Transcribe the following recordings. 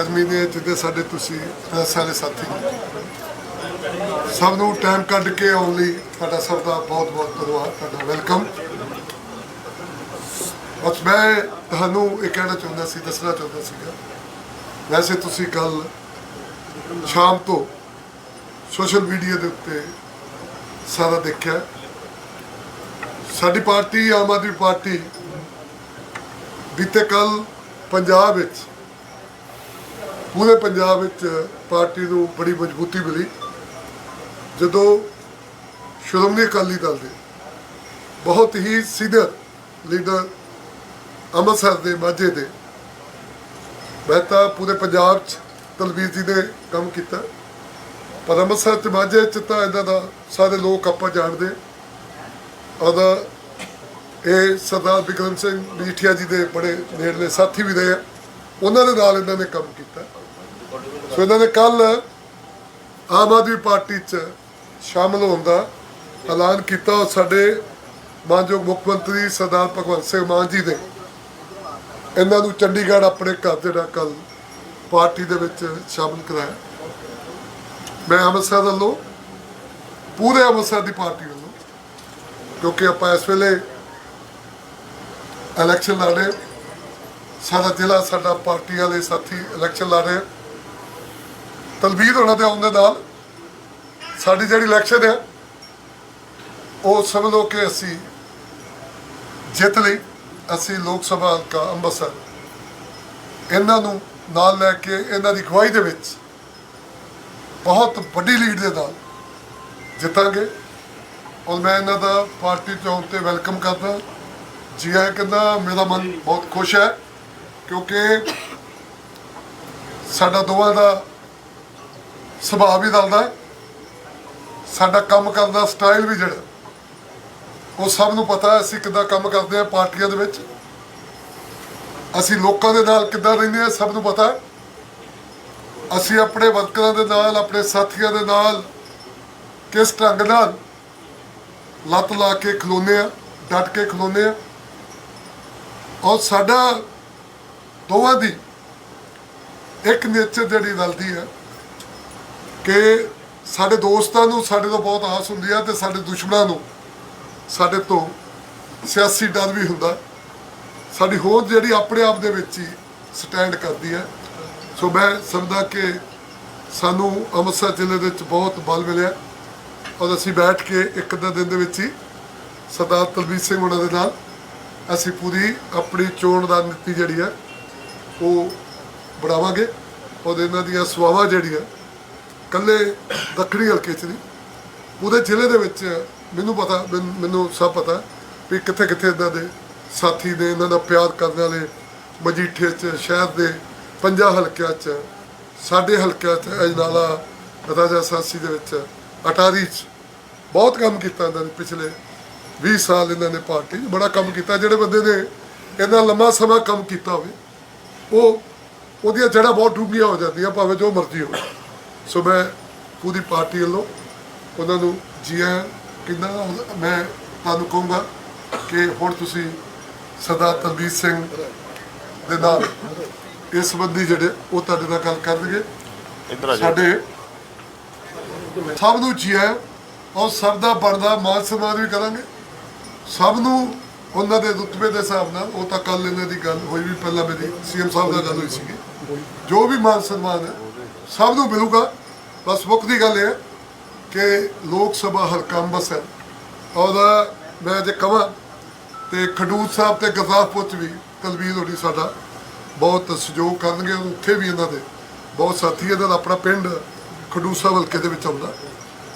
ਕਰਮੀ ਨੇ ਜਿੱਦੇ ਸਾਡੇ ਤੁਸੀਂ ਪ੍ਰੈਸ ਵਾਲੇ ਸਾਥੀ ਸਭ ਨੂੰ ਟਾਈਮ ਕੱਢ ਕੇ ਆਉਣ ਲਈ ਤੁਹਾਡਾ ਸਭ ਦਾ ਬਹੁਤ ਬਹੁਤ ਧੰਨਵਾਦ, ਤੁਹਾਡਾ ਵੈਲਕਮ ਬਸ ਮੈਂ ਤੁਹਾਨੂੰ ਇਹ ਕਹਿਣਾ ਚਾਹੁੰਦਾ ਸੀ, ਦੱਸਣਾ ਚਾਹੁੰਦਾ ਸੀਗਾ। ਵੈਸੇ ਤੁਸੀਂ ਕੱਲ ਸ਼ਾਮ ਤੋਂ ਸੋਸ਼ਲ ਮੀਡੀਆ ਦੇ ਉੱਤੇ ਸਾਰਾ ਦੇਖਿਆ। ਸਾਡੀ ਪਾਰਟੀ, ਆਮ ਆਦਮੀ ਪਾਰਟੀ ਬੀਤੇ ਕੱਲ ਪੰਜਾਬ ਵਿੱਚ ਪੂਰੇ ਪੰਜਾਬ ਵਿੱਚ ਪਾਰਟੀ ਨੂੰ ਬੜੀ ਮਜ਼ਬੂਤੀ ਮਿਲੀ। ਜਦੋਂ ਸ਼੍ਰੋਮਣੀ ਅਕਾਲੀ ਦਲ ਦੇ ਬਹੁਤ ਹੀ ਸੀਨੀਅਰ ਲੀਡਰ ਅੰਮ੍ਰਿਤਸਰ ਦੇ ਮਾਝੇ ਦੇ, ਮੈਂ ਤਾਂ ਪੂਰੇ ਪੰਜਾਬ 'ਚ ਤਲਵੀਰ ਜੀ ਨੇ ਕੰਮ ਕੀਤਾ। ਪਰ ਅੰਮ੍ਰਿਤਸਰ ਤੇ ਮਾਝੇ 'ਚ ਤਾਂ ਇਹਨਾਂ ਦਾ ਸਾਰੇ ਲੋਕ ਆਪਾਂ ਜਾਣਦੇ। ਉਹਦਾ ਇਹ ਸਰਦਾਰ ਬਿਕਰਮ ਸਿੰਘ ਮਜੀਠੀਆ ਜੀ ਦੇ ਬੜੇ ਨੇੜਲੇ ਸਾਥੀ ਵੀ ਰਹੇ ਆ। ਉਹਨਾਂ ਦੇ ਨਾਲ ਇਹਨਾਂ ਨੇ ਕੰਮ ਕੀਤਾ। ਸੋ ਇਹਨਾਂ ਨੇ ਕੱਲ ਆਮ ਆਦਮੀ ਪਾਰਟੀ 'ਚ ਸ਼ਾਮਲ ਹੋਣ ਦਾ ਐਲਾਨ ਕੀਤਾ ਔਰ ਸਾਡੇ ਮਾਨਯੋਗ ਮੁੱਖ ਮੰਤਰੀ ਸਰਦਾਰ ਭਗਵੰਤ ਸਿੰਘ ਮਾਨ ਜੀ ਨੇ। ਇਹਨਾਂ ਨੂੰ ਚੰਡੀਗੜ੍ਹ ਆਪਣੇ ਘਰ ਜਿਹੜਾ ਕੱਲ ਪਾਰਟੀ ਦੇ ਵਿੱਚ ਸ਼ਾਮਲ ਕਰਾਇਆ। ਮੈਂ ਅੰਮ੍ਰਿਤਸਰ ਵੱਲੋਂ, ਪੂਰੇ ਅੰਮ੍ਰਿਤਸਰ ਦੀ ਪਾਰਟੀ ਵੱਲੋਂ, ਕਿਉਂਕਿ ਆਪਾਂ ਇਸ ਵੇਲੇ ਇਲੈਕਸ਼ਨ ਲੜ ਰਹੇ ਸਾਡਾ ਜ਼ਿਲ੍ਹਾ, ਸਾਡਾ ਪਾਰਟੀ ਵਾਲੇ ਸਾਥੀ ਇਲੈਕਸ਼ਨ ਲੜ ਰਹੇ ਤਲਵੀਰ ਹੋਣਾ ਦੇ ਆਉਣ ਦੇ ਨਾਲ, ਸਾਡੀ ਜਿਹੜੀ ਇਲੈਕਸ਼ਨ ਹੈ ਉਹ ਸਮਝ ਲਓ ਕਿ ਅਸੀਂ ਜਿੱਤ ਲਈ ਅਸੀਂ ਲੋਕ ਸਭਾ ਹਲਕਾ ਅੰਮ੍ਰਿਤਸਰ ਇਹਨਾਂ ਨੂੰ ਨਾਲ ਲੈ ਕੇ ਇਹਨਾਂ ਦੀ ਅਗਵਾਈ ਦੇ ਵਿੱਚ ਬਹੁਤ ਵੱਡੀ ਲੀਡ ਦੇ ਨਾਲ ਜਿੱਤਾਂਗੇ। ਔਰ ਮੈਂ ਇਹਨਾਂ ਦਾ ਪਾਰਟੀ ਚੌਂਕ ਤੇ ਵੈਲਕਮ ਕਰਦਾ। ਜੀ ਆਇਆਂ ਕਹਿੰਦਾ, ਮੇਰਾ ਮਨ ਬਹੁਤ ਖੁਸ਼ ਹੈ ਕਿਉਂਕਿ ਸਾਡਾ ਦੋਵਾਂ ਦਾ ਸੁਭਾਅ ਵੀ ਰਲਦਾ ਸਾਡਾ ਕੰਮ ਕਰਨ ਦਾ ਸਟਾਈਲ ਵੀ ਜਿਹੜਾ। ਉਹ ਸਭ ਨੂੰ ਪਤਾ ਹੈ, ਅਸੀਂ ਕਿੱਦਾਂ ਕੰਮ ਕਰਦੇ ਹਾਂ ਪਾਰਟੀਆਂ ਦੇ ਵਿੱਚ। ਅਸੀਂ ਲੋਕਾਂ ਦੇ ਨਾਲ ਕਿੱਦਾਂ ਰਹਿੰਦੇ ਹਾਂ, ਸਭ ਨੂੰ ਪਤਾ ਹੈ। ਅਸੀਂ ਆਪਣੇ ਵਰਕਰਾਂ ਦੇ ਨਾਲ, ਆਪਣੇ ਸਾਥੀਆਂ ਦੇ ਨਾਲ, ਕਿਸ ਢੰਗ ਨਾਲ ਲੱਤ ਲਾ ਕੇ ਖਲੋਨੇ ਆ ਡਟ ਕੇ ਖਲੋਨੇ ਆ ਔਰ ਸਾਡਾ ਦੋਵਾਂ ਦੀ ਇੱਕ ਨੇਚਰ ਜਿਹੜੀ ਰਲਦੀ ਹੈ ਕਿ ਸਾਡੇ ਦੋਸਤਾਂ ਨੂੰ ਸਾਡੇ ਤੋਂ ਬਹੁਤ ਆਸ ਹੁੰਦੀ ਹੈ ਤੇ ਸਾਡੇ ਦੁਸ਼ਮਣਾਂ ਨੂੰ ਸਾਡੇ ਤੋਂ ਸਿਆਸੀ ਡਰ ਵੀ ਹੁੰਦਾ। ਸਾਡੀ ਹੋਂਦ ਜਿਹੜੀ ਆਪਣੇ ਆਪ ਦੇ ਵਿੱਚ ਹੀ ਸਟੈਂਡ ਕਰਦੀ ਹੈ ਸੋ ਮੈਂ ਸਮਝਦਾ ਕਿ ਸਾਨੂੰ ਅੰਮ੍ਰਿਤਸਰ ਜ਼ਿਲ੍ਹੇ ਦੇ ਵਿੱਚ ਬਹੁਤ ਬਲ ਮਿਲਿਆ। ਔਰ ਅਸੀਂ ਬੈਠ ਕੇ ਇੱਕ ਅੱਧਾ ਦਿਨ ਦੇ ਵਿੱਚ ਹੀ ਸਰਦਾਰ ਤਲਵੀਰ ਸਿੰਘ ਉਹਨਾਂ ਦੇ ਨਾਲ ਅਸੀਂ ਪੂਰੀ ਆਪਣੀ ਚੋਣ ਦਾ ਨੀਤੀ ਜਿਹੜੀ ਹੈ ਉਹ ਬਣਾਵਾਂਗੇ। ਔਰ ਇਹਨਾਂ ਦੀਆਂ ਸਵਾਵਾਂ ਜਿਹੜੀਆਂ ਕੱਲੇ ਦੱਖਣੀ ਹਲਕੇ 'ਚ ਨਹੀਂ। ਉਹਦੇ ਜ਼ਿਲ੍ਹੇ ਦੇ ਵਿੱਚ ਮੈਨੂੰ ਪਤਾ, ਮੈਨ- ਮੈਨੂੰ ਸਭ ਪਤਾ ਵੀ ਕਿੱਥੇ ਕਿੱਥੇ ਇਹਨਾਂ ਦੇ ਸਾਥੀ ਨੇ, ਇਹਨਾਂ ਦਾ ਪਿਆਰ ਕਰਨ ਵਾਲੇ ਮਜੀਠੇ 'ਚ, ਸ਼ਹਿਰ ਦੇ ਪੰਜਾਂ ਹਲਕਿਆਂ 'ਚ, ਸਾਡੇ ਹਲਕਿਆਂ 'ਚ ਅਜਨਾਲਾ ਰਾਜਾ ਸਾਸੀ ਦੇ ਵਿੱਚ ਅਟਾਰੀ 'ਚ ਬਹੁਤ ਕੰਮ ਕੀਤਾ ਇਹਨਾਂ ਨੇ ਪਿਛਲੇ 20 ਸਾਲ ਇਹਨਾਂ ਨੇ ਪਾਰਟੀ 'ਚ। ਬੜਾ ਕੰਮ ਕੀਤਾ, ਜਿਹੜੇ ਬੰਦੇ ਨੇ ਇਹਨਾਂ ਲੰਮਾ ਸਮਾਂ ਕੰਮ ਕੀਤਾ ਹੋਵੇ, ਉਹ, ਉਹਦੀਆਂ ਜੜ੍ਹਾਂ ਬਹੁਤ ਡੂੰਘੀਆਂ ਹੋ ਜਾਂਦੀਆਂ, ਭਾਵੇਂ ਜੋ ਮਰਜ਼ੀ ਹੋਵੇ। ਸੋ ਮੈਂ ਪੂਰੀ ਪਾਰਟੀ ਵੱਲੋਂ ਉਹਨਾਂ ਨੂੰ ਜੀ ਆਇਆਂ ਕਿੰਨਾ ਮੈਂ ਤੁਹਾਨੂੰ ਕਹੂੰਗਾ ਕਿ ਹੁਣ ਤੁਸੀਂ ਸਰਦਾਰ ਤਲਵੀਰ ਸਿੰਘ ਦੇ ਨਾਲ ਇਸ ਸੰਬੰਧੀ ਜਿਹੜੇ ਉਹ ਤੁਹਾਡੇ ਨਾਲ ਗੱਲ ਕਰਨਗੇ। ਸਾਡੇ ਸਭ ਨੂੰ ਜੀ ਆਇਆਂ ਔਰ ਸਭ ਦਾ ਬਣਦਾ ਮਾਨ ਸਨਮਾਨ ਵੀ ਕਰਾਂਗੇ। ਸਭ ਨੂੰ ਉਹਨਾਂ ਦੇ ਰੁਤਬੇ ਦੇ ਹਿਸਾਬ ਨਾਲ ਉਹ ਤਾਂ ਕੱਲ ਇਹਨਾਂ ਦੀ ਗੱਲ ਹੋਈ ਵੀ ਪਹਿਲਾਂ ਮੇਰੀ ਸੀਐਮ ਸਾਹਿਬ ਨਾਲ ਗੱਲ ਹੋਈ ਸੀਗੀ। ਜੋ ਵੀ ਮਾਨ ਸਨਮਾਨ ਹੈ ਸਭ ਨੂੰ ਮਿਲੂਗਾ। ਬਸ ਮੁੱਖ ਦੀ ਗੱਲ ਇਹ ਹੈ ਕਿ ਲੋਕ ਸਭਾ ਹਲਕਾ ਅੰਮ੍ਰਿਤਸਰ ਉਹਦਾ ਮੈਂ ਜੇ ਕਹਾਂ ਤੇ ਖਡੂਰ ਸਾਹਿਬ ਤੇ ਗੁਰਦਾਸਪੁਰ ਚ ਵੀ ਤਲਵੀਰ ਹੋਣੀ ਸਾਡਾ ਬਹੁਤ ਸਹਿਯੋਗ ਕਰਨਗੇ ਉੱਥੇ ਵੀ ਇਹਨਾਂ ਦੇ ਬਹੁਤ ਸਾਥੀ ਇਹਨਾਂ ਦਾ ਆਪਣਾ ਪਿੰਡ ਖਡੂਰ ਸਾਹਿਬ ਹਲਕੇ ਦੇ ਵਿੱਚ ਆਉਂਦਾ।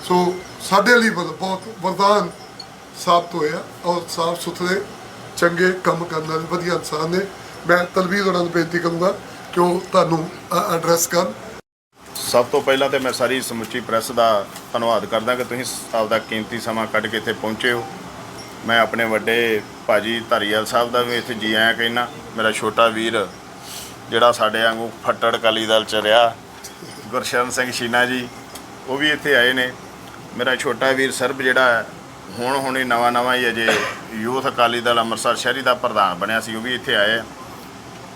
ਸੋ ਸਾਡੇ ਲਈ ਬਹੁਤ ਬਹੁਤ ਵਰਦਾਨ ਸਾਬਤ ਹੋਇਆ, ਔਰ ਸਾਫ਼ ਸੁਥਰੇ ਚੰਗੇ ਕੰਮ ਕਰਨ ਵਾਲੇ ਵਧੀਆ ਇਨਸਾਨ ਨੇ। ਮੈਂ ਤਲਬੀਰ ਉਹਨਾਂ ਨੂੰ ਬੇਨਤੀ ਕਰੂੰਗਾ ਕਿ ਉਹ ਤੁਹਾਨੂੰ ਐਡਰੈਸ ਕਰਨ। ਸਭ ਤੋਂ ਪਹਿਲਾਂ ਤੇ ਮੈਂ ਸਾਰੀ ਸਮੁੱਚੀ ਪ੍ਰੈਸ ਦਾ ਧੰਨਵਾਦ ਕਰਦਾ ਕਿ ਤੁਸੀਂ ਆਪਦਾ ਕੀਮਤੀ ਸਮਾਂ ਕੱਢ ਕੇ ਇੱਥੇ ਪਹੁੰਚੇ ਹੋ। ਮੈਂ ਆਪਣੇ ਵੱਡੇ ਭਾਜੀ ਧਾਰੀਵਾਲ ਸਾਹਿਬ ਦਾ ਵੀ ਇੱਥੇ ਜੀ ਆਇਆ ਕਹਿਣਾ ਮੇਰਾ ਛੋਟਾ ਵੀਰ ਜਿਹੜਾ ਸਾਡੇ ਵਾਂਗੂ ਫੱਟੜ ਅਕਾਲੀ ਦਲ ਚ ਰਿਹਾ ਗੁਰਸ਼ਰਨ ਸਿੰਘ ਸ਼ੀਨਾ ਜੀ ਉਹ ਵੀ ਇੱਥੇ ਆਏ ਨੇ। ਮੇਰਾ ਛੋਟਾ ਵੀਰ ਸਰਬ ਜਿਹੜਾ ਹੈ, ਹੁਣ ਹੁਣੇ ਨਵਾਂ ਨਵਾਂ ਹੀ ਅਜੇ ਯੂਥ ਅਕਾਲੀ ਦਲ ਅੰਮ੍ਰਿਤਸਰ ਸ਼ਹਿਰੀ ਦਾ ਪ੍ਰਧਾਨ ਬਣਿਆ ਸੀ ਉਹ ਵੀ ਇੱਥੇ ਆਏ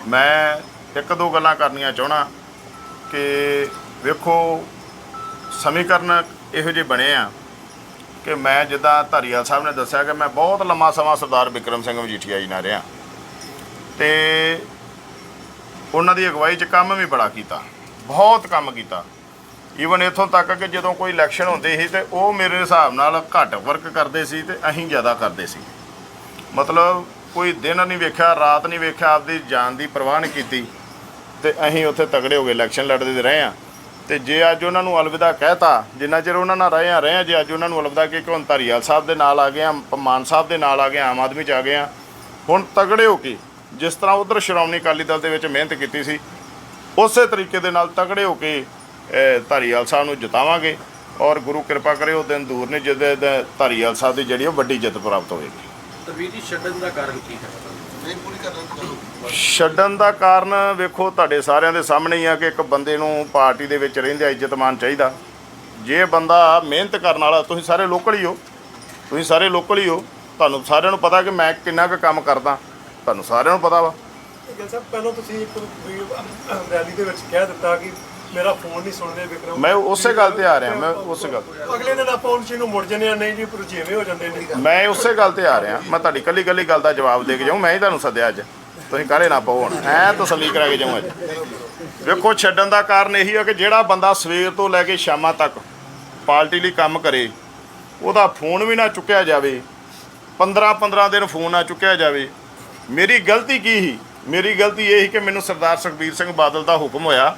ਮੈਂ ਇੱਕ ਦੋ ਗੱਲਾਂ ਕਰਨੀਆਂ ਚਾਹਣਾ ਕਿ ਵੇਖੋ, ਸਮੀਕਰਨ ਇਹੋ ਜਿਹੇ ਬਣੇ ਆ ਕਿ ਮੈਂ ਜਿੱਦਾਂ ਧਾਰੀਵਾਲ ਸਾਹਿਬ ਨੇ ਦੱਸਿਆ ਕਿ ਮੈਂ ਬਹੁਤ ਲੰਮਾ ਸਮਾਂ ਸਰਦਾਰ ਵਿਕਰਮ ਸਿੰਘ ਮਜੀਠੀਆ ਜੀ ਨਾਲ ਰਿਹਾ। ਤੇ ਉਹਨਾਂ ਦੀ ਅਗਵਾਈ 'ਚ ਕੰਮ ਵੀ ਬੜਾ ਕੀਤਾ, ਬਹੁਤ ਕੰਮ ਕੀਤਾ। ਈਵਨ ਇੱਥੋਂ ਤੱਕ ਕਿ ਜਦੋਂ ਕੋਈ ਇਲੈਕਸ਼ਨ ਹੁੰਦੇ ਸੀ ਤੇ ਉਹ ਮੇਰੇ ਹਿਸਾਬ ਨਾਲ ਘੱਟ ਵਰਕ ਕਰਦੇ ਸੀ ਤੇ ਅਸੀਂ ਜ਼ਿਆਦਾ ਕਰਦੇ ਸੀ। ਮਤਲਬ ਕੋਈ ਦਿਨ ਨਹੀਂ ਵੇਖਿਆ, ਰਾਤ ਨਹੀਂ ਵੇਖਿਆ, ਆਪਦੀ ਜਾਨ ਦੀ ਪਰਵਾਹ ਨਹੀਂ ਕੀਤੀ ਤੇ ਅਸੀਂ ਉੱਥੇ ਤਗੜੇ ਹੋ ਗਏ ਇਲੈਕਸ਼ਨ ਲੜਦੇ ਰਹੇ ਆ ਤੇ ਜੇ ਅੱਜ ਉਹਨਾਂ ਨੂੰ ਅਲਵਿਦਾ ਕਹਿਤਾ, ਜਿੰਨਾ ਚਿਰ ਉਹਨਾਂ ਨਾਲ ਰਹੇ ਆ ਰਹੇ ਆ ਜੇ ਅੱਜ ਉਹਨਾਂ ਨੂੰ ਅਲਵਿਦਾ ਕਿ ਹੁਣ ਧਾਰੀਵਾਲ ਸਾਹਿਬ ਦੇ ਨਾਲ ਆ ਗਏ ਆ, ਮਾਨ ਸਾਹਿਬ ਦੇ ਨਾਲ ਆ ਗਏ ਆਮ ਆਦਮੀ ਚ ਆ ਗਏ ਆ, ਹੁਣ ਤਗੜੇ ਹੋ ਕੇ ਜਿਸ ਤਰ੍ਹਾਂ ਉਧਰ ਸ਼੍ਰੋਮਣੀ ਅਕਾਲੀ ਦਲ ਦੇ ਵਿੱਚ ਮਿਹਨਤ ਕੀਤੀ ਸੀ, ਉਸੇ ਤਰੀਕੇ ਦੇ ਨਾਲ ਤਗੜੇ ਹੋ ਕੇ ਧਾਰੀਵਾਲ ਸਾਹਿਬ ਨੂੰ ਜਿਤਾਵਾਂਗੇ ਔਰ ਗੁਰੂ ਕਿਰਪਾ ਕਰੇ ਉਹ ਦਿਨ ਦੂਰ ਨਹੀਂ ਜਿਹਦੇ ਦਾ ਧਾਰੀਵਾਲ ਸਾਹਿਬ ਦੀ ਜਿਹੜੀ ਉਹ ਵੱਡੀ ਜਿੱਤ ਪ੍ਰਾਪਤ ਹੋਵੇਗੀ ਤਵੀਰ ਜੀ ਛੱਡਣ ਦਾ ਕਾਰਨ ਕੀ ਹੈ? ਛੱਡਣ ਦਾ ਕਾਰਨ ਵੇਖੋ ਤੁਹਾਡੇ ਸਾਰਿਆਂ ਦੇ ਸਾਹਮਣੇ ਹੀ ਆ ਕਿ ਇੱਕ ਬੰਦੇ ਨੂੰ ਪਾਰਟੀ ਦੇ ਵਿੱਚ ਰਹਿੰਦਿਆਂ ਇੱਜ਼ਤ ਮਾਨ ਚਾਹੀਦਾ। ਜੇ ਬੰਦਾ ਮਿਹਨਤ ਕਰਨ ਵਾਲਾ ਤੁਸੀਂ ਸਾਰੇ ਲੋਕਲ ਹੀ ਹੋ। ਤੁਸੀਂ ਸਾਰੇ ਲੋਕਲ ਹੀ ਹੋ। ਤੁਹਾਨੂੰ ਸਾਰਿਆਂ ਨੂੰ ਪਤਾ ਕਿ ਮੈਂ ਕਿੰਨਾ ਕੁ ਕੰਮ ਕਰਦਾ। ਤੁਹਾਨੂੰ ਸਾਰਿਆਂ ਨੂੰ ਪਤਾ ਵਾ। ਗਿਲ ਸਾਹਿਬ ਪਹਿਲਾਂ ਤੁਸੀਂ ਇੱਕ ਰੈਲੀ ਦੇ ਵਿੱਚ ਕਹਿ ਦਿੱਤਾ ਕਿ ਮੇਰਾ ਫੋਨ ਨਹੀਂ ਸੁਣਦੇ ਵਿਕਰਮ। ਮੈਂ ਉਸੇ ਗੱਲ ਤੇ ਆ ਰਿਹਾ ਮੈਂ ਉਸੇ ਗੱਲ। ਅਗਲੇ ਦਿਨ ਆਪਾਂ ਚੀਜ਼ ਨੂੰ ਮੁੜ ਜੰਨੇ ਨਹੀਂ ਜੀ ਪਰ ਜਿਵੇਂ ਹੋ ਜਾਂਦੇ ਨੇ। ਮੈਂ ਉਸੇ ਗੱਲ ਤੇ ਆ ਰਿਹਾ ਮੈਂ ਤੁਹਾਡੀ ਕੱਲੀ ਕੱਲੀ ਗੱਲ ਦਾ ਜਵਾਬ ਦੇ ਕੇ ਜਾਊਂ ਮੈਂ ਹੀ ਤੁਹਾਨੂੰ ਸੱਦਿਆ ਅੱਜ। ਤੁਸੀਂ ਕਾਹਲੇ ਨਾ ਪਾਓ ਹੁਣ ਐ ਤਸੱਲੀ ਕਰਾ ਕੇ ਜਾਊਂ ਅੱਜ। ਵੇਖੋ ਛੱਡਣ ਦਾ ਕਾਰਨ ਇਹੀ ਆ ਕਿ ਜਿਹੜਾ ਬੰਦਾ ਸਵੇਰ ਤੋਂ ਲੈ ਕੇ ਸ਼ਾਮਾਂ ਤੱਕ ਪਾਰਟੀ ਲਈ ਕੰਮ ਕਰੇ ਉਹਦਾ ਫੋਨ ਵੀ ਨਾ ਚੁੱਕਿਆ ਜਾਵੇ 15 15 ਦਿਨ ਫੋਨ ਨਾ ਚੁੱਕਿਆ ਜਾਵੇ। ਮੇਰੀ ਗਲਤੀ ਕੀ ਸੀ? ਮੇਰੀ ਗਲਤੀ ਇਹ ਸੀ ਕਿ ਮੈਨੂੰ ਸਰਦਾਰ ਸੁਖਬੀਰ ਸਿੰਘ ਬਾਦਲ ਦਾ ਹੁਕਮ ਹੋਇਆ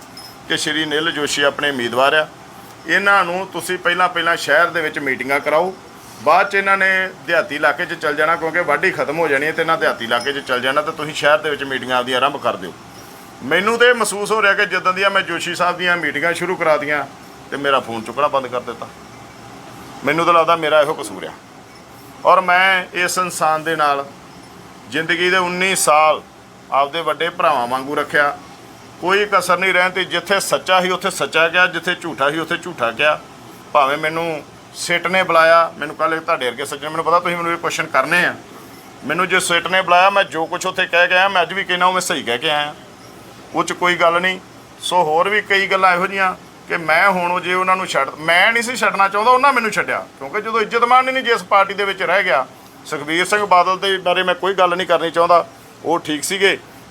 ਕਿ ਸ਼੍ਰੀ ਨਿਲ ਜੋਸ਼ੀ ਆਪਣੇ ਉਮੀਦਵਾਰ ਆ। ਇਹਨਾਂ ਨੂੰ ਤੁਸੀਂ ਪਹਿਲਾਂ ਪਹਿਲਾਂ ਸ਼ਹਿਰ ਦੇ ਵਿੱਚ ਮੀਟਿੰਗਾਂ ਕਰਾਓ। ਬਾਅਦ ਚ ਇਹਨਾਂ ਨੇ ਦਿਹਾਤੀ ਇਲਾਕੇ 'ਚ ਚੱਲ ਜਾਣਾ ਕਿਉਂਕਿ ਵਾਢੀ ਖਤਮ ਹੋ ਜਾਣੀ ਹੈ ਤੇ ਇਹਨਾਂ ਦਿਹਾਤੀ ਇਲਾਕੇ 'ਚ ਚੱਲ ਜਾਣਾ ਤਾਂ ਤੁਸੀਂ ਸ਼ਹਿਰ ਦੇ ਵਿੱਚ ਮੀਟਿੰਗਾਂ ਆਪਦੀਆਂ ਆਰੰਭ ਕਰ ਦਿਓ। ਮੈਨੂੰ ਤੇ ਇਹ ਮਹਿਸੂਸ ਹੋ ਰਿਹਾ ਕਿ ਜਦੋਂ ਦੀਆਂ ਮੈਂ ਜੋਸ਼ੀ ਸਾਹਿਬ ਦੀਆਂ ਮੀਟਿੰਗਾਂ ਸ਼ੁਰੂ ਕਰਾ ਦੀਆਂ ਤੇ ਮੇਰਾ ਫੋਨ ਚੁੱਕਣਾ ਬੰਦ ਕਰ ਦਿੱਤਾ। ਮੈਨੂੰ ਤਾਂ ਲੱਗਦਾ ਮੇਰਾ ਇਹੋ ਕਸੂਰ ਆ। ਔਰ ਮੈਂ ਇਸ ਇਨਸਾਨ ਦੇ ਨਾਲ ਜ਼ਿੰਦਗੀ ਦੇ 19 ਸਾਲ ਆਪਦੇ ਵੱਡੇ ਭਰਾਵਾਂ ਵਾਂਗੂ ਰੱਖਿਆ। ਕੋਈ ਕਸਰ ਨਹੀਂ ਰਹਿਣ ਤੇ ਜਿੱਥੇ ਸੱਚਾ ਸੀ ਉੱਥੇ ਸੱਚਾ ਗਿਆ, ਜਿੱਥੇ ਝੂਠਾ ਸੀ ਉੱਥੇ ਝੂਠਾ ਗਿਆ। ਭਾਵੇਂ ਮੈਨੂੰ ਸਿੱਟ ਨੇ ਬੁਲਾਇਆ, ਮੈਨੂੰ ਕੱਲ ਤੁਹਾਡੇ ਵਰਗੇ ਸੱਜਣ, ਮੈਨੂੰ ਪਤਾ ਤੁਸੀਂ ਮੈਨੂੰ ਇਹ ਕੁਐਸਚਨ ਕਰਨੇ ਆ। ਮੈਨੂੰ ਜੇ ਸਿੱਟ ਨੇ ਬੁਲਾਇਆ, ਮੈਂ ਜੋ ਕੁਝ ਉੱਥੇ ਕਹਿ ਕੇ ਆਇਆ, ਮੈਂ ਅੱਜ ਵੀ ਕਹਿਣਾ ਉਹ ਮੈਂ ਸਹੀ ਕਹਿ ਕੇ ਆਇਆ। ਉਹ 'ਚ ਕੋਈ ਗੱਲ ਨਹੀਂ। ਸੋ ਹੋਰ ਵੀ ਕਈ ਗੱਲਾਂ ਇਹੋ ਜੀਆਂ ਕਿ ਮੈਂ ਹੁਣ ਉਹ ਜੇ ਉਹਨਾਂ ਨੂੰ ਛੱਡ, ਮੈਂ ਨਹੀਂ ਸੀ ਛੱਡਣਾ ਚਾਹੁੰਦਾ, ਉਹਨਾਂ ਮੈਨੂੰ ਛੱਡਿਆ। ਕਿਉਂਕਿ ਜਦੋਂ ਇੱਜ਼ਤਮਾਨ ਹੀ ਨਹੀਂ ਜਿਸ ਪਾਰਟੀ ਦੇ ਵਿੱਚ ਰਹਿ ਗਿਆ, ਸੁਖਬੀਰ ਸਿੰਘ ਬਾਦਲ ਦੇ ਬਾਰੇ ਮੈਂ ਕੋਈ ਗੱਲ ਨਹੀਂ ਕਰਨੀ ਚਾਹੁੰਦਾ। ਉਹ ਠੀਕ ਸੀਗੇ।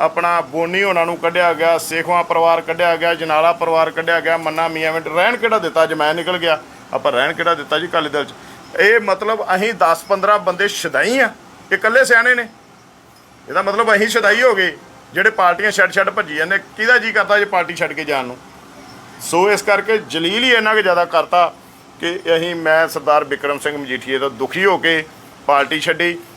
ਆਪਣਾ ਬੋਨੀ ਉਹਨਾਂ ਨੂੰ ਕੱਢਿਆ ਗਿਆ, ਸੇਖਵਾ ਪਰਿਵਾਰ ਕੱਢਿਆ ਗਿਆ, ਜਨਾਲਾ ਪਰਿਵਾਰ ਕੱਢਿਆ ਗਿਆ, ਮੰਨਾ ਮੀਆਂ ਮਿੰਟ, ਰਹਿਣ ਕਿਹੜਾ ਦਿੱਤਾ ਅੱਜ ਮੈਂ ਨਿਕਲ ਗਿਆ? ਆਪਾਂ ਰਹਿਣ ਕਿਹੜਾ ਦਿੱਤਾ ਜੀ ਕਾਲੀ ਦਲ ਚ? ਇਹ ਮਤਲਬ ਅਸੀਂ 10 15 ਬੰਦੇ ਸ਼ਦਾਈ ਆ, ਇਹ ਇਕੱਲੇ ਸਿਆਣੇ ਨੇ। ਇਹਦਾ ਮਤਲਬ ਅਸੀਂ ਸ਼ਦਾਈ ਹੋ ਗਏ, ਜਿਹੜੇ ਪਾਰਟੀਆਂ ਛੱਡ ਛੱਡ ਭੱਜੀ ਜਾਂਦੇ, ਕਿਹਦਾ ਜੀ ਕਰਦਾ ਜੇ ਪਾਰਟੀ ਛੱਡ ਕੇ ਜਾਣ ਨੂੰ? ਸੋ ਇਸ ਕਰਕੇ ਜਲੀਲ ਹੀ ਇੰਨਾ ਕੁ ਜ਼ਿਆਦਾ ਕਰਤਾ ਕਿ ਅਸੀਂ, ਮੈਂ ਸਰਦਾਰ ਵਿਕਰਮ ਸਿੰਘ ਮਜੀਠੀਏ ਤੋਂ ਦੁਖੀ ਹੋ ਕੇ ਪਾਰਟੀ ਛੱਡੀ।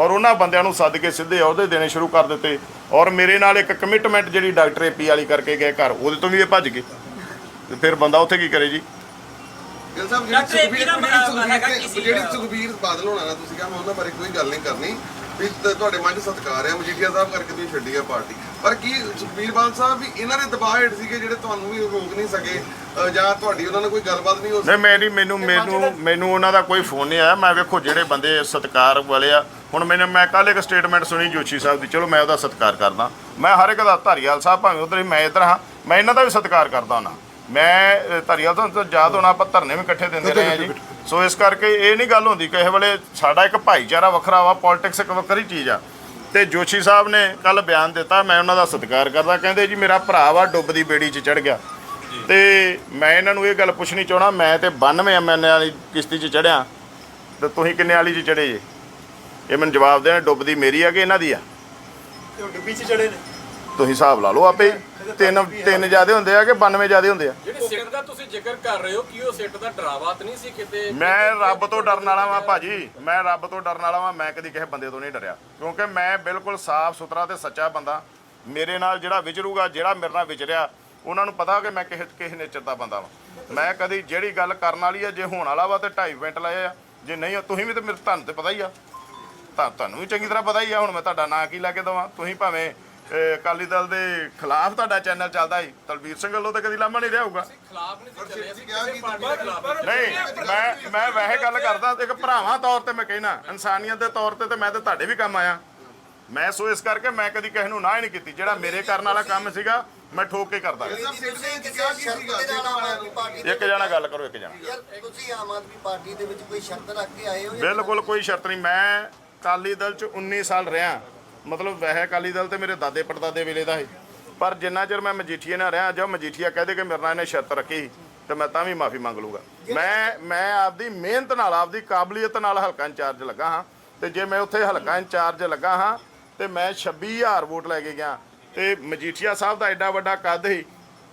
ਔਰ ਉਹਨਾਂ ਬੰਦਿਆਂ ਨੂੰ ਸੱਦ ਕੇ ਸਿੱਧੇ ਅਹੁਦੇ ਦੇਣੇ ਸ਼ੁਰੂ ਕਰ ਦਿੱਤੇ। ਔਰ ਮੇਰੇ ਨਾਲ ਇੱਕ ਕਮਿਟਮੈਂਟ ਜਿਹੜੀ ਡਾਕਟਰ ਏਪੀ ਵਾਲੀ ਕਰਕੇ ਗਏ ਘਰ ਉਹਦੇ ਤੋਂ ਵੀ ਇਹ ਭੱਜ ਗਏ। ਤੇ ਫਿਰ ਬੰਦਾ ਉੱਥੇ ਕੀ ਕਰੇ ਜੀ? ਗਿਲ ਸਾਹਿਬ ਡਾਕਟਰ ਜਿਹੜੀ ਸੁਖਬੀਰ ਜਿਹੜੀ ਬਾਦਲ ਹੋਣਾ ਨਾ ਤੁਸੀਂ ਕਿਹਾ ਮੈਂ ਉਹਨਾਂ ਬਾਰੇ ਕੋਈ ਗੱਲ ਨਹੀਂ ਕਰਨੀ। ਵੀ ਤ- ਤੁਹਾਡੇ ਮਨ 'ਚ ਸਤਿਕਾਰ ਹੈ ਮਜੀਠੀਆ ਸਾਹਿਬ ਕਰਕੇ ਤੁਸੀਂ ਛੱਡੀ ਆ ਪਾਰਟੀ। ਪਰ ਕੀ ਸੁਖਬੀਰ ਬਾਦਲ ਸਾਹਿਬ ਵੀ ਇਹਨਾਂ ਦੇ ਦਬਾਅ ਹੇਠ ਸੀਗੇ ਜਿਹੜੇ ਤੁਹਾਨੂੰ ਵੀ ਰੋਕ ਨਹੀਂ ਸਕੇ ਅ, ਜਾਂ ਤੁਹਾਡੀ ਉਹਨਾਂ ਨਾਲ ਕੋਈ ਗੱਲਬਾਤ ਨਹੀਂ ਹੋ ਨਹੀਂ ਸਕੀ? ਮੇਰੀ ਮੈਨੂੰ ਮੈਨੂੰ ਮੈਨੂੰ ਉਹਨਾਂ ਦਾ ਕੋਈ ਫੋਨ ਨਹੀਂ ਆਇਆ। ਮੈਂ ਵੇਖੋ ਜਿਹੜੇ ਬੰਦੇ ਸਤਿਕਾਰ ਵਾਲੇ ਆ। ਹੁਣ ਮੈਨੂੰ ਮੈਂ ਕੱਲ ਇੱਕ ਸਟੇਟਮੈਂਟ ਸੁਣੀ ਜੋਸ਼ੀ ਸਾਹਿਬ ਦੀ। ਚਲੋ ਮੈਂ ਉਹਦਾ ਸਤਿਕਾਰ ਕਰਦਾ। ਮੈਂ ਹਰ ਇੱਕ ਦਾ ਧਾਰੀਵਾਲ ਸਾਹਿਬ ਭਾਵੇਂ ਉਧਰ ਮੈਂ ਇੱਧਰ ਹਾਂ। ਮੈਂ ਇਹਨਾਂ ਦਾ ਵੀ ਸਤਿਕਾਰ ਕਰਦਾ ਹਾਂ ਮੈਂ ਧਾਰੀਵਾਲ ਤੋਂ ਯਾਦ ਹੋਣਾ ਆਪਾਂ ਧਰਨੇ ਵੀ ਇਕੱਠੇ ਦਿੰਦੇ ਰਹੇ ਹਾਂ ਜੀ। ਸੋ ਇਸ ਕਰਕੇ ਇਹ ਨਹੀਂ ਗੱਲ ਹੁੰਦੀ ਕਿਸੇ ਵੇਲੇ ਸਾਡਾ ਇੱਕ ਭਾਈਚਾਰਾ ਵੱਖਰਾ ਵਾ ਪੋਲਿਟਿਕਸ ਇੱਕ ਵੱਖਰੀ ਚੀਜ਼ ਆ। ਤੇ ਜੋਸ਼ੀ ਸਾਹਿਬ ਨੇ ਕੱਲ ਬਿਆਨ ਦਿੱਤਾ ਮੈਂ ਉਹਨਾਂ ਦਾ ਸਤਿਕਾਰ ਕਰਦਾ ਕਹਿੰਦੇ ਜੀ ਮੇਰਾ ਭਰਾ ਵਾ ਡੁੱਬ ਦੀ ਬੇੜੀ 'ਚ ਚੜ ਗਿਆ। ਤੇ ਮੈਂ ਇਹਨਾਂ ਨੂੰ ਇਹ ਗੱਲ ਪੁੱਛਣੀ ਚਾਹਣਾ ਮੈਂ ਤੇ 92 ਐਮਐਨ ਵਾਲੀ ਕਿਸ਼ਤੀ 'ਚ ਚੜਿਆ ਤੇ ਤੁਸੀਂ ਕਿੰਨੇ ਵਾਲੀ 'ਚ ਚੜੇ ਜੇ? ਇਹ ਮੈਨੂੰ ਜਵਾਬ ਦੇਣ ਡੁੱਬਦੀ ਮੇਰੀ ਆ ਕਿ ਇਹਨਾਂ ਦੀ ਆ? ਤੇ ਉਹ ਡੁੱਬੀ 'ਚ ਚੜੇ ਨੇ? ਤੁਸੀਂ ਹਿਸਾਬ ਲਾ ਲਓ ਆਪੇ। ਤਿੰਨ ਤਿੰਨ ਜਿਆਦੇ ਹੁੰਦੇ ਆ ਕਿ 92 ਜਿਆਦੇ ਹੁੰਦੇ ਆ। ਜਿਹੜੇ ਸਿੱਟ ਦਾ ਤੁਸੀਂ ਜ਼ਿਕਰ ਕਰ ਰਹੇ ਹੋ ਕੀ ਉਹ ਸਿੱਟ ਦਾ ਡਰਾਵਾ ਤਾਂ ਨਹੀਂ ਸੀ ਕਿਤੇ? ਮੈਂ ਰੱਬ ਤੋਂ ਡਰਨ ਵਾਲਾ ਵਾਂ ਭਾਜੀ। ਮੈਂ ਰੱਬ ਤੋਂ ਡਰਨ ਵਾਲਾ ਵਾਂ ਮੈਂ ਕਦੀ ਕਿਸੇ ਬੰਦੇ ਤੋਂ ਨਹੀਂ ਡਰਿਆ। ਕਿਉਂਕਿ ਮੈਂ ਬਿਲਕੁਲ ਸਾਫ਼ ਸੁਥਰਾ ਤੇ ਸੱਚਾ ਬੰਦਾ। ਮੇਰੇ ਨਾਲ ਜਿਹੜਾ ਵਿਚਰੂਗਾ ਜਿਹੜਾ ਮੇਰੇ ਨਾਲ ਵਿਚਰਿਆ ਉਹਨਾਂ ਨੂੰ ਪਤਾ ਕਿ ਮੈਂ ਕਿਸੇ ਕਿਸੇ ਨੇਚਰ ਦਾ ਬੰਦਾ ਵਾਂ। ਮੈਂ ਕਦੀ ਜਿਹੜੀ ਗੱਲ ਕਰਨ ਵਾਲੀ ਆ ਜੇ ਹੋਣ ਵਾਲਾ ਵਾ ਤੇ 2.5 ਮਿੰਟ ਲਏ ਆ। ਜੇ ਨਹੀਂ ਤੁਸੀਂ ਵੀ ਤੇ ਮੇਰੇ ਤੁਹਾਨੂੰ ਤੇ ਪਤਾ ਹੀ ਆ। ਤਾਂ ਤੁਹਾਨੂੰ ਵੀ ਚੰਗੀ ਤਰ੍ਹਾਂ ਪਤਾ ਹੀ ਆ ਹੁਣ ਮੈਂ ਤੁਹਾਡਾ ਨਾਂ ਕੀ ਲਾ ਕੇ ਦਵਾਂ। ਤੁਸੀਂ ਭਾਵੇਂ ਅਕਾਲੀ ਦਲ ਦੇ ਖਿਲਾਫ ਤੁਹਾਡਾ ਚੈਨਲ ਚੱਲਦਾ ਸੀ। ਤਲਵੀਰ ਸਿੰਘ ਵੱਲੋਂ ਤਾਂ ਕਦੀ ਲਾਮਾ ਨਹੀਂ ਰਿਹਾ ਹੋਊਗਾ। ਖਿਲਾਫ ਨਹੀਂ ਸੀ ਚੱਲੇ ਅਸੀਂ ਕਿਹਾ ਕਿਸੇ ਕਿ ਪਾਰਟੀ ਦੇ ਖਿਲਾਫ ਨਹੀਂ ਮੈਂ ਮੈਂ ਵੈਸੇ ਗੱਲ ਕਰਦਾ ਇੱਕ ਭਰਾਵਾਂ ਤੌਰ ਤੇ ਮੈਂ ਕਹਿਣਾ ਇਨਸਾਨੀਅਤ ਦੇ ਤੌਰ ਤੇ ਤੇ ਮੈਂ ਤੇ ਤੁਹਾਡੇ ਵੀ ਕੰਮ ਆਇਆ। ਮੈਂ ਸੋ ਇਸ ਕਰਕੇ ਮੈਂ ਕਦੀ ਕਿਸੇ ਨੂੰ ਨਾ ਹੀ ਨਹੀਂ ਕੀਤੀ ਜਿਹੜਾ ਮੇਰੇ ਕਰਨ ਵਾਲਾ ਕੰਮ ਸੀਗਾ ਮੈਂ ਠੋਕ ਕੇ ਕਰਦਾ ਇੱਕ ਜਣਾ ਗੱਲ ਕਰੋ ਇੱਕ ਜਣਾ। ਯਾਰ ਤੁਸੀਂ ਆਮ ਆਦਮੀ ਪਾਰਟੀ ਦੇ ਵਿੱਚ ਕੋਈ ਸ਼ਰਤ ਰੱਖ ਕੇ ਆਏ ਹੋ ਜਾਂ ਬਿਲਕੁਲ ਕੋਈ ਸ਼ਰਤ ਨਹੀਂ। ਮੈਂ ਅਕਾਲੀ ਦਲ ਚ 19 ਸਾਲ ਰਿਹਾ। ਮਤਲਬ ਵੈਸੇ ਅਕਾਲੀ ਦਲ ਤੇ ਮੇਰੇ ਦਾਦੇ ਪੜਦਾਦੇ ਵੇਲੇ ਦਾ ਹੈ ਪਰ ਜਿੰਨਾ ਚਿਰ ਮੈਂ ਮਜੀਠੀਏ ਨਾਲ ਰਿਹਾ, ਜਦ ਮਜੀਠੀਆ ਕਹਦੇ ਕਿ ਮੇਰੇ ਨਾਲ ਇਹਨੇ ਸ਼ਰਤ ਰੱਖੀ ਤੇ ਮੈਂ ਤਾਂ ਵੀ ਮਾਫੀ ਮੰਗ ਲੂਗਾ ਮੈਂ ਮੈਂ ਆਪਦੀ ਮਿਹਨਤ ਨਾਲ, ਆਪਦੀ ਕਾਬਲੀਅਤ ਨਾਲ ਹਲਕਾ ਇੰਚਾਰਜ ਲੱਗਾ ਹਾਂ। ਤੇ ਜੇ ਮੈਂ ਉੱਥੇ ਹਲਕਾ ਇੰਚਾਰਜ ਲੱਗਾ ਹਾਂ, ਤੇ ਮੈਂ 26000 ਵੋਟ ਲੈ ਕੇ ਗਿਆ। ਤੇ ਮਜੀਠੀਆ ਸਾਹਿਬ ਦਾ ਐਡਾ ਵੱਡਾ ਕੱਦ ਸੀ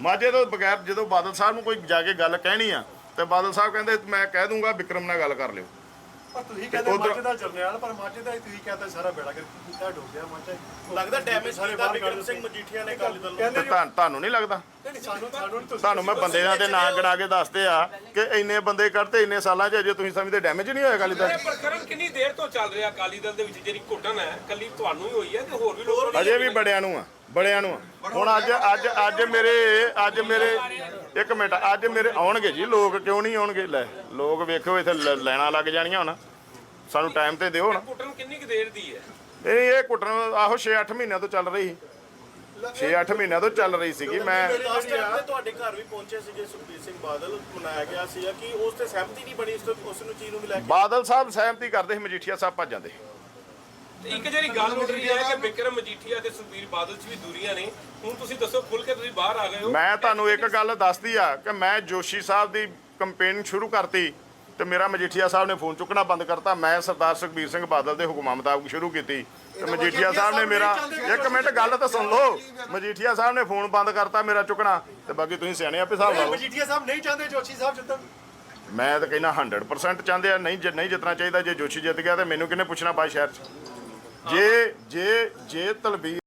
ਮਾਝੇ ਤੋਂ ਬਗੈਰ ਜਦੋਂ ਬਾਦਲ ਸਾਹਿਬ ਨੂੰ ਕੋਈ ਜਾ ਕੇ ਗੱਲ ਕਹਿਣੀ ਆ, ਤੇ ਬਾਦਲ ਸਾਹਿਬ ਕਹਿੰਦੇ, ਮੈਂ ਕਹਿ ਦੂੰਗਾ, ਵਿਕਰਮ ਨਾਲ ਗੱਲ ਕਰ ਲਿਓ। ਪਰ ਤੁਸੀਂ ਕਹਿੰਦੇ ਉੱਧਰ- ਮਾਝੇ ਦਾ ਜਰਨੈਲ ਪਰ ਮਾਝੇ ਦਾ ਹੀ ਤੁਸੀਂ ਕਹਿੰਦੇ ਸਾਰਾ ਬੇੜਾ ਕਰ ਕੀਤਾ ਡੁੱਬ ਗਿਆ ਮਾਝਾ ਲੱਗਦਾ ਡੈਮੇਜ ਸਾਰੇ ਕੀਤਾ ਬਾਹਰ ਵਿਕਰਮ ਕੱਢ ਸਿੰਘ ਮਜੀਠੀਆ ਨੇ ਅਕਾਲੀ ਦਲ ਨੂੰ ਕਹਿੰਦੇ ਤੇ ਤੁਹਾਨੂੰ ਤੁਹਾਨੂੰ ਨਹੀਂ ਲੱਗਦਾ? ਨਹੀਂ ਸਾਨੂੰ ਸਾਨੂੰ ਨਹੀਂ ਤੁਸੀਂ ਤੁਹਾਨੂੰ ਮੈਂ ਬੰਦਿਆਂ ਦੇ ਨਾਂ ਗਿਣਾ ਕੇ ਦੱਸਦੇ ਆ ਕਿ ਇੰਨੇ ਬੰਦੇ ਕੱਢਤੇ ਇੰਨੇ ਸਾਲਾਂ 'ਚ ਅਜੇ ਤੁਸੀਂ ਸਮਝਦੇ ਡੈਮੇਜ ਨਹੀਂ ਹੋਇਆ ਗੱਲ ਦਾ ਇਹ ਪ੍ਰਕਰਮ ਕਿੰਨੀ ਦੇਰ ਤੋਂ ਚੱਲ ਰਿਹਾ ਅਕਾਲੀ ਦਲ ਦੇ ਵਿੱਚ ਜਿਹੜੀ ਘੁੱਟਣ ਹੈ? ਕੱਲੀ ਤੁਹਾਨੂੰ ਹੀ ਹੋਈ ਹੈ ਕਿ ਹੋਰ ਵੀ ਲੋਕ ਅਜੇ ਵੀ ਬੜਿਆਂ ਨੂੰ ਆ ਬੜਿਆਂ ਨੂੰ ਆ। ਹੁਣ ਅੱਜ ਅੱਜ ਅੱਜ ਮੇਰੇ ਅੱਜ ਮੇਰੇ ਇੱਕ ਮਿੰਟ ਅੱਜ ਮੇਰੇ ਆਉਣਗੇ ਜੀ ਲੋਕ ਕਿਉਂ ਨਹੀਂ ਆਉਣਗੇ? ਲੈ ਲੋਕ ਵੇਖੋ ਇੱਥੇ ਲ- ਲਾਈਨਾਂ ਲੱਗ ਜਾਣੀਆਂ ਹੁਣ। ਸਾਨੂੰ ਟਾਈਮ ਤੇ ਦਿਓ ਹੁਣ। ਘੁੱਟਣ ਕਿੰਨੀ ਕੁ ਦੇਰ ਦੀ ਹੈ? ਨਹੀਂ ਇਹ ਕੁੱਟਣ ਆਹੋ 6-8 ਮਹੀਨਿਆਂ ਤੋਂ ਚੱਲ ਰਹੀ 6-8 ਮਹੀਨਿਆਂ ਤੋਂ ਚੱਲ ਰਹੀ ਸੀਗੀ ਮੈਂ ਲਾਸਟ ਟਾਈਮ ਤੇ ਤੁਹਾਡੇ ਘਰ ਵੀ ਪਹੁੰਚੇ ਸੀਗੇ ਸੁਖਬੀਰ ਸਿੰਘ ਬਾਦਲ ਮਨਾਇਆ ਗਿਆ ਸੀਗਾ ਕਿ ਉਸ ਤੇ ਸਹਿਮਤੀ ਨਹੀਂ ਬਣੀ ਉਸ ਨੂੰ ਚੀਜ਼ ਨੂੰ ਵੀ ਲੈ ਕੇ? ਬਾਦਲ ਸਾਹਿਬ ਸਹਿਮਤੀ ਕਰਦੇ ਸੀ ਮਜੀਠੀਆ ਸਾਹਿਬ ਭੱਜ ਜਾਂਦੇ ਤੇ ਇੱਕ ਜਿਹੜੀ ਗੱਲ ਉੱਠ ਰਹੀ ਹੈ ਕਿ ਵਿਕਰਮ ਮਜੀਠੀਆ ਤੇ ਸੁਖਬੀਰ ਬਾਦਲ 'ਚ ਵੀ ਦੂਰੀਆਂ ਨੇ। ਹੁਣ ਤੁਸੀਂ ਦੱਸੋ ਖੁੱਲ ਕੇ ਤੁਸੀਂ ਬਾਹਰ ਆ ਗਏ ਹੋ। ਮੈਂ ਤੁਹਾਨੂੰ ਇੱਕ ਗੱਲ ਦੱਸਦੀ ਆ ਕਿ ਮੈਂ ਜੋਸ਼ੀ ਸਾਹਿਬ ਦੀ ਕੰਪੇਨ ਸ਼ੁਰੂ ਕਰਤੀ ਤੇ ਮੇਰਾ ਮਜੀਠੀਆ ਸਾਹਿਬ ਨੇ ਫੋਨ ਚੁੱਕਣਾ ਬੰਦ ਕਰਤਾ। ਮੈਂ ਸਰਦਾਰ ਸੁਖਬੀਰ ਸਿੰਘ ਬਾਦਲ ਦੇ ਹੁਕਮਾਂ ਮੁਤਾਬਕ ਸ਼ੁਰੂ ਕੀਤੀ। ਤੇ ਮਜੀਠੀਆ ਸਾਹਿਬ ਨੇ ਮੇਰਾ ਇੱਕ ਮਿੰਟ ਗੱਲ ਤਾਂ ਸੁਣ ਲਓ। ਮਜੀਠੀਆ ਸਾਹਿਬ ਨੇ ਫੋਨ ਬੰਦ ਕਰਤਾ ਮੇਰਾ ਚੁੱਕਣਾ। ਤੇ ਬਾਕੀ ਤੁਸੀਂ ਸਿਆਣੇ ਆਪੇ ਹਿਸਾਬ ਲਾ ਲਓ। ਮਜੀਠੀਆ ਸਾਹਿਬ ਨਹੀਂ ਚਾਹੁੰਦੇ ਜੋਸ਼ੀ ਸਾਹਿਬ ਜਿੱਤਣ। ਮੈਂ ਤਾਂ ਕਹਿੰਦਾ 100% ਚਾਹੁੰਦੇ ਆ। ਨਹੀਂ ਜੇ ਨਹੀਂ ਜਿੱਤਣਾ ਚਾਹੀਦਾ। ਜੇ ਜੋਸ਼ੀ ਜਿੱਤ ਗਿਆ ਤੇ ਮੈਨੂੰ ਕਿਹਨੇ ਪੁੱਛਣਾ ਬਾਈ ਸ਼ਹਿਰ 'ਚ? ਜੇ ਜੇ ਜੇ ਤਲਬੀ